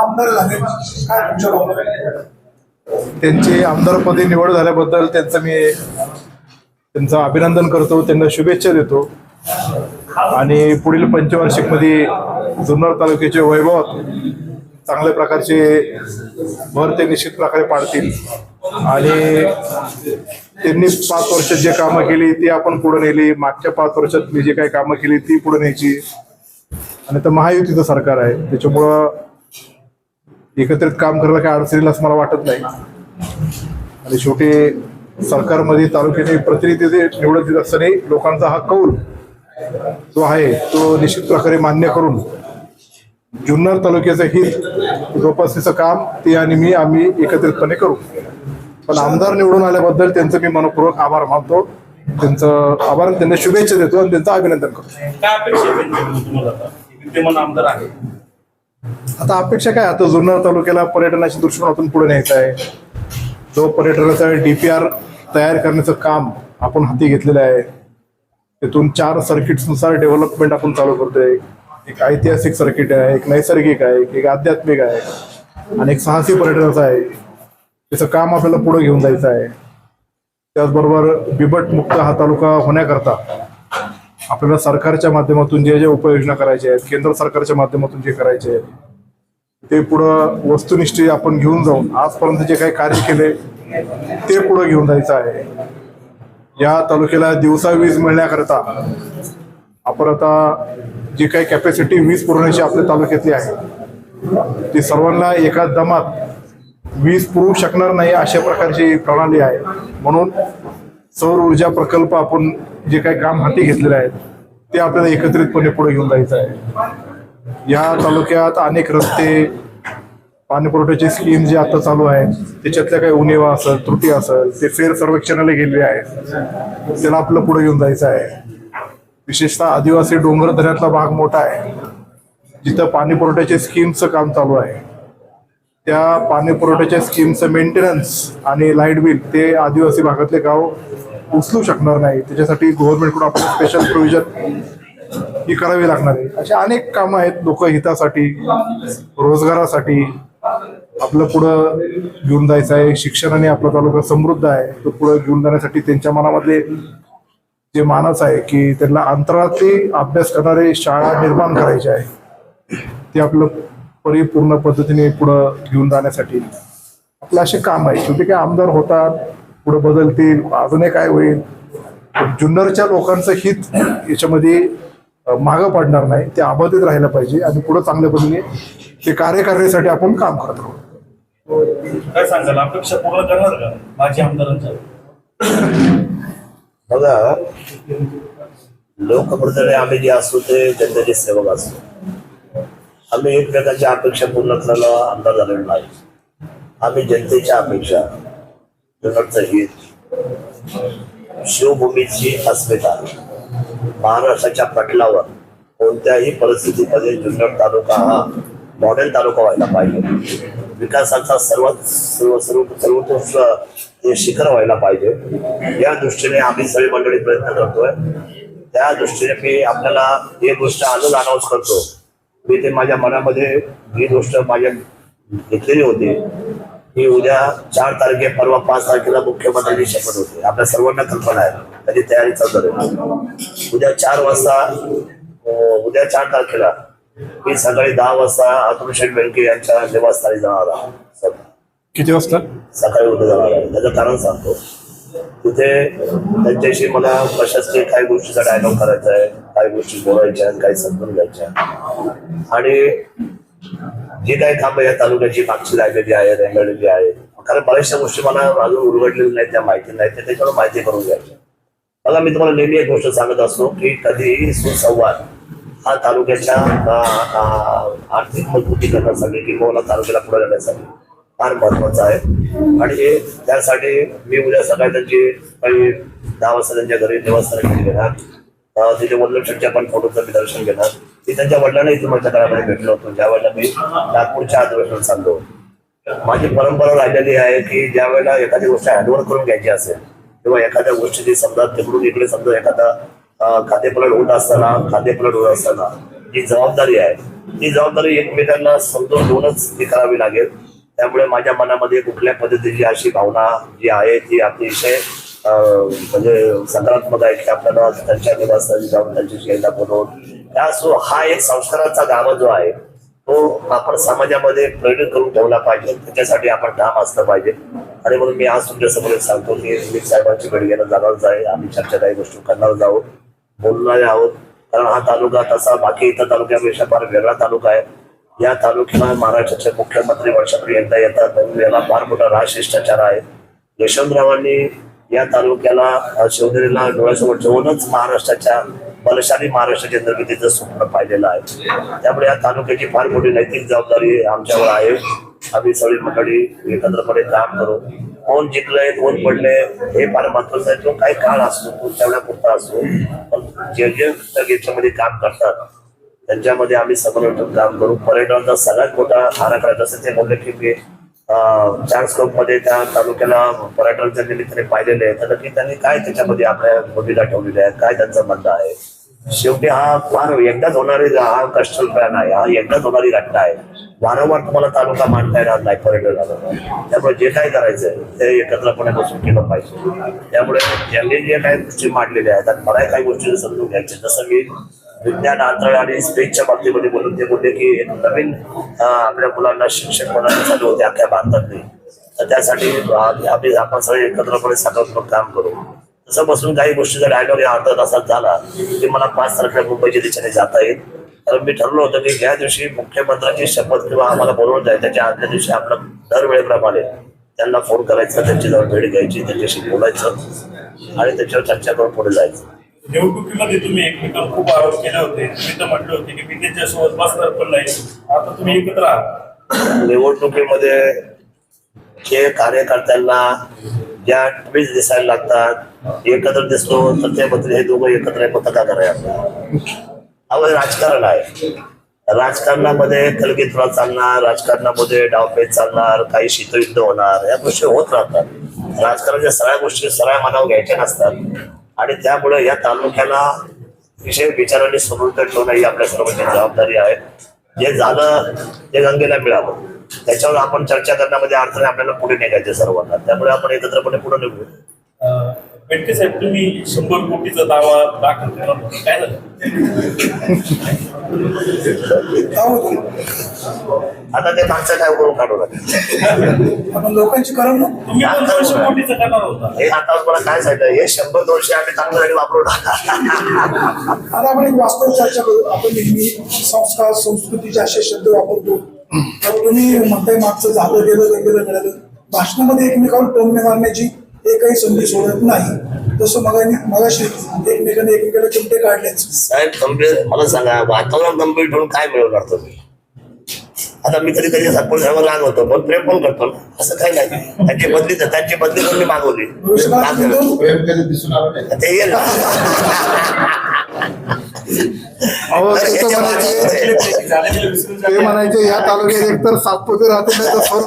आमदार झाले. काय तुमच्या भावना? त्यांची आमदारपदी निवड झाल्याबद्दल त्यांचं मी त्यांचं अभिनंदन करतो त्यांना शुभेच्छा देतो. आणि पुढील पंचवार्षिकमध्ये जुन्नर तालुक्याचे वैभव चांगल्या प्रकारचे भर ते निश्चित प्रकारे पाडतील. आणि त्यांनी पाच वर्षात जे कामं केली ती आपण पुढे नेली. मागच्या पाच वर्षात मी जे काही कामं केली ती पुढे न्यायची. आणि तर महायुतीचं सरकार आहे. त्याच्यामुळं एकत्रित काम करायला काय अडचण असं मला वाटत नाही. आणि शेवटी सरकारमध्ये तालुक्याचे प्रतिनिधी निवडत येत असताना लोकांचा हा कौल जो आहे तो निश्चित प्रकारे मान्य करून जुन्नर तालुक्याचं हित जोपासण्याचं काम ते आणि मी आम्ही एकत्रितपणे करू. पण आमदार निवडून आल्याबद्दल त्यांचं मी मनपूर्वक आभार मानतो. त्यांचं आभार त्यांना शुभेच्छा देतो आणि त्यांचं अभिनंदन करतो. आता अपेक्षा काय? आता जुन्नर तालुक्याला पर्यटनाच्या दृष्टिकोनातून पुढे न्यायचं आहे. जो पर्यटनाचा डीपीआर तयार करण्याचं काम आपण हाती घेतलेलं आहे तिथून चार सर्किट्सनुसार डेव्हलपमेंट आपण चालू करतोय. एक ऐतिहासिक सर्किट आहे एक नैसर्गिक आहे एक आध्यात्मिक आहे आणि एक साहसी पर्यटनाचं आहे. त्याचं काम आपल्याला पुढे घेऊन जायचं आहे. त्याचबरोबर बिबट मुक्त हा तालुका होण्याकरता आपल्याला सरकारच्या माध्यमातून जे जे उपाययोजना करायच्या आहेत केंद्र सरकारच्या माध्यमातून जे करायचे आहेत ते पुढं वस्तुनिष्ठ आपण घेऊन जाऊन आजपर्यंत जे काही कार्य केले ते पुढं घेऊन जायचं आहे. या तालुक्याला दिवसा वीज मिळण्याकरता आपण आता जी काही कॅपॅसिटी वीज पुरवण्याची आपल्या तालुक्यातली आहे ती सर्वांना एका दमात वीज पुरवू शकणार नाही अशा प्रकारची प्रणाली आहे. म्हणून सौर ऊर्जा प्रकल्प आपण जे काही काम हाती घेतलेले आहेत ते आपल्याला एकत्रितपणे पुढे घेऊन जायचं आहे. या तालुक्यात अनेक रस्ते पाणीपुरवठ्याची स्कीम जी आता चालू आहे त्याच्यातल्या काही उणेवा असेल त्रुटी असेल ते फेर सर्वेक्षणाला गेलेले आहेत. त्याला आपलं पुढे घेऊन जायचं आहे. विशेषतः आदिवासी डोंगर दऱ्यातला भाग मोठा आहे. जिथं पाणी पुरवठ्याच्या स्कीमचं काम चालू आहे. त्या पाणी पुरवठ्याच्या स्कीमचं मेंटेनन्स आणि लाइट बिल ते आदिवासी भागातले गाव उचलू शकणार नाही. त्याच्यासाठी गव्हर्नमेंटकडून आपलं स्पेशल प्रोव्हिजन ही करावी लागणार आहे. अशी अनेक कामं आहेत लोकहितासाठी रोजगारासाठी. आपलं पुढं घेऊन जायचं आहे. शिक्षणाने आपला तालुका समृद्ध आहे. तो पुढं घेऊन जाण्यासाठी त्यांच्या मनामधले जे मानस आहे की त्यांना अंतराळातली अभ्यास करणारे शाळा निर्माण करायचे आहे. ते आपलं परिपूर्ण पद्धतीने पुढं घेऊन जाण्यासाठी. आपलं असे काम आहे शेवटी काय आमदार होतात पुढे बदलतील अजूनही काय होईल? जुन्नरच्या लोकांचं हित याच्यामध्ये मागं पडणार नाही. ते अबाधित राहायला पाहिजे आणि पुढे चांगल्या पद्धतीने ते कार्य करण्यासाठी आपण काम करत राहू. काय सांगाल? अपेक्षा पूर्ण करणार का माजी आमदारांच्या? बघा लोकप्रतिनिधी आम्ही जे असतो ते जनतेचे सेवक असतो. आम्ही एकमेकांच्या अपेक्षा पूर्ण करायला आमदार झालेलो नाही. आम्ही जनतेच्या अपेक्षा हित शिवभूमीची अस्मिता महाराष्ट्राच्या पटलावर कोणत्याही परिस्थितीमध्ये जुन्नर तालुका हा मॉडेल तालुका व्हायला पाहिजे. विकासाचा सर्वात सर्व सर्व सर्वोत्कृष्ट हे शिखर व्हायला पाहिजे या दृष्टीने आम्ही सगळी मंडळी प्रयत्न करतोय. त्या दृष्टीने मी आपल्याला एक गोष्ट आजच अनाऊन्स करतो. मी ते माझ्या मनामध्ये ही गोष्ट माझ्या घेतलेली होती. की उद्या चार तारखे परवा पाच तारखेला मुख्यमंत्र्यांची शपथ होते. आपल्या सर्वांना कल्पना आहे. त्याची तयारी चालू आहे. उद्या चार वाजता उद्या चार तारखेला मी सकाळी दहा वाजता अतुल शेठ बेळके यांच्या निवासस्थानी जाणार आहे. किती वाजता? सकाळी उठे जाणार आहे. त्याचं कारण सांगतो. तिथे त्यांच्याशी मला प्रशासकीय काही गोष्टीचा डायलॉग करायचा आहे काही गोष्टी बोलायच्या आहेत काही समजून घ्यायच्या. आणि जी काही कामं या तालुक्याची मागची लायब्ररी आहे रेंगाळलेली आहे कारण बऱ्याचशा गोष्टी मला अजून उलगडलेल्या नाहीत त्या माहिती नाही त्या त्याच्यावर माहिती करून घ्यायच्या मला मी तुम्हाला नेहमी एक गोष्ट सांगत असतो की कधीही सुसंवाद हा तालुक्याच्या आर्थिक मजबूतीकरणासाठी किंवा तालुक्याला पुढे जाण्यासाठी फार महत्वाचं आहे. आणि त्यासाठी मी उद्या सकाळी त्यांची काही दहा वाजता त्यांच्या घरी निवासस्थानी घेणार. तिथे वडिलां पण फोटोचं मी दर्शन घेणार. मी त्यांच्या वडिलांनाही तुम्हाला घरामध्ये भेटलो होतो. ज्या वेळेला मी नागपूरच्या अधिवेशनात चाललो माझी परंपरा राहिलेली आहे की ज्या वेळेला एखादी गोष्ट हँडओव्हर करून घ्यायची असेल किंवा एखाद्या गोष्टीची समजा तिकडून इकडे समजा एखादा खातेपलट होत असताना खातेपलट होत असताना जी जबाबदारी आहे ती जबाबदारी एकमेकांना समजून घेऊनच ती करावी लागेल. त्यामुळे माझ्या मनामध्ये कुठल्या पद्धतीची अशी भावना जी आहे ती अतिशय म्हणजे सकारात्मक आहे की आपल्याला त्यांच्या निवासस्थानी जाऊन त्यांच्याशी एकदा बोलवून त्या सो हा एक संस्काराचा गावा जो आहे तो आपण समाजामध्ये प्रेरित करून ठेवला पाहिजे. त्याच्यासाठी आपण काम असलं पाहिजे. आणि म्हणून मी आज तुमच्यासमोर सांगतो की मी साहेबांची भेट घ्यायला जाणारच आहे आम्ही चर्चा काही गोष्टी करणार आहोत बोलणारे आहोत. कारण हा तालुका तसा बाकी इतर तालुक्यापेक्षा फार वेगळा तालुका आहे. या तालुक्याला महाराष्ट्राचे मुख्यमंत्री वर्षातून एकदा येतात याला फार मोठा राजशिष्टाचार आहे. यशवंतरावांनी या तालुक्याला शिवनेरीला डोळ्यासमोर ठेवूनच महाराष्ट्राच्या बलशाली महाराष्ट्राच्या निर्मितीचं स्वप्न पाहिलेलं आहे. त्यामुळे या तालुक्याची फार मोठी नैतिक जबाबदारी आमच्यावर आहे. आम्ही सगळी मंडळी एकत्रपणे काम करू. कोण जिंकलंय कोण पडले हे फार महत्वाचं आहे. तो काही काळ असतो तो तेवढ्या पुरता असतो. पण जे जे याच्यामध्ये काम करतात त्यांच्यामध्ये आम्ही सगळं काम करू. पर्यटनाचा सगळ्यात मोठा आराखडा जसं ते बोलले की मी चार स्कोपमध्ये त्या तालुक्याला पर्यटनाच्या निमित्ताने पाहिलेले आहे. तर नक्की त्यांनी काय त्याच्यामध्ये आपल्या भूमिका ठेवलेली आहे काय त्यांचं म्हणणं आहे? शेवटी हा फार एकदाच होणारी हा कस्टल प्लॅन आहे हा एकदाच होणारी घटना आहे. वारंवार तुम्हाला तालुका मांडता येणार नाही पर्यटनाला. त्यामुळे जे काय करायचंय ते एकत्रपणे बसून केलं पाहिजे. त्यामुळे त्यांनी जे काही गोष्टी मांडलेल्या आहेत आणि मला काही गोष्टी समजून घ्यायच्या जसं मी विज्ञान अंतराळ आणि स्पेसच्या बाबतीमध्ये बोलून ते बोलले की एक नवीन आपल्या मुलांना शिक्षण होण्याचे चालू होते अख्ख्या भारतातले. तर त्यासाठी आम्ही आपण सगळे एकत्रपणे सकारात्मक काम करू. तसं बसून काही गोष्टीचा डायलॉग या अर्धा तासात झाला की मला पाच तारखेला मुंबईच्या दिशेने जाता येईल. कारण मी ठरलं होतं की ह्या दिवशी मुख्यमंत्र्यांची शपथ किंवा आम्हाला बोलवून जाईल त्याच्या आदल्या दिवशी आपलं दरवेळेप्रमाणे त्यांना फोन करायचा त्यांची जवळ भेट घ्यायची त्यांच्याशी बोलायचं आणि त्याच्यावर चर्चा करून पुढे जायचं. निवडणुकीमध्ये तुम्ही एकमेकांना खूप आरोप केले होते. तुम्ही तर म्हटले होते की मी त्यांच्यासोबत बसणार पण नाही. आता तुम्ही एकत्र आहात. निवडणुकीमध्ये जे कार्यकर्त्यांना ज्या ट्विट दिसायला लागतात एकत्र दिसतो तर ते म्हणतील हे दोघं एकत्र आहे, का करायला अहो राजकारण आहे. राजकारणामध्ये कलगीतुरा चालणार राजकारणामध्ये डावपेच चालणार काही शीतयुद्ध होणार या गोष्टी होत राहतात. राजकारणाच्या सगळ्या गोष्टी सगळ्या मनावर घ्यायच्या नसतात. आणि त्यामुळे या तालुक्याला विषय विचारांनी समृद्ध ठेवणं ही आपल्या सर्वांची जबाबदारी आहे. जे झालं ते गंगेला मिळालं त्याच्यावर आपण चर्चा करण्यामध्ये अडचणी आपल्याला पुढे निघायचे सर्वांना. त्यामुळे आपण एकत्रपणे पुढे निघू बेटके साहेब तुम्ही शंभर कोटीचा दावा दाखल केला होता. काय झालं? आता ते माणसं काय करून काढू लागेल आपण लोकांची करमणूक तुम्ही दोनशे कोटीचा करणार होता. हे आता मला काय सांगितलं हे शंभर दोनशे आम्ही चांगलं आणि वापरू आता आपण एक वास्तव चर्चा करू. आपण नेहमी संस्कार संस्कृतीचे असे शब्द वापरतो. तर तुम्ही म्हणताय मागचं झालं गेलं गेलं गेलं भाषणामध्ये एकमेकावर टोमणे मारण्याची एकही संधी सोडत नाही. तसं मगाने मगाशी एकमेकाने एकमेकाला चिमटे काढलेच. साहेब गंभीर मला सांगा वातावरण गंभीर ठेवून काय मिळवणार तुम्ही? आता मी कधी कधी सरपंच साहेब राग होतो पण प्रेम पण करतो ना. असं काही नाही. त्यांची बदली त्यांची बदली करून मी मागवली. ते येईल. अहो तर ते तर म्हणायचे. ते या तालुक्यात एकतर सातपुते राहते नाही तर सर्व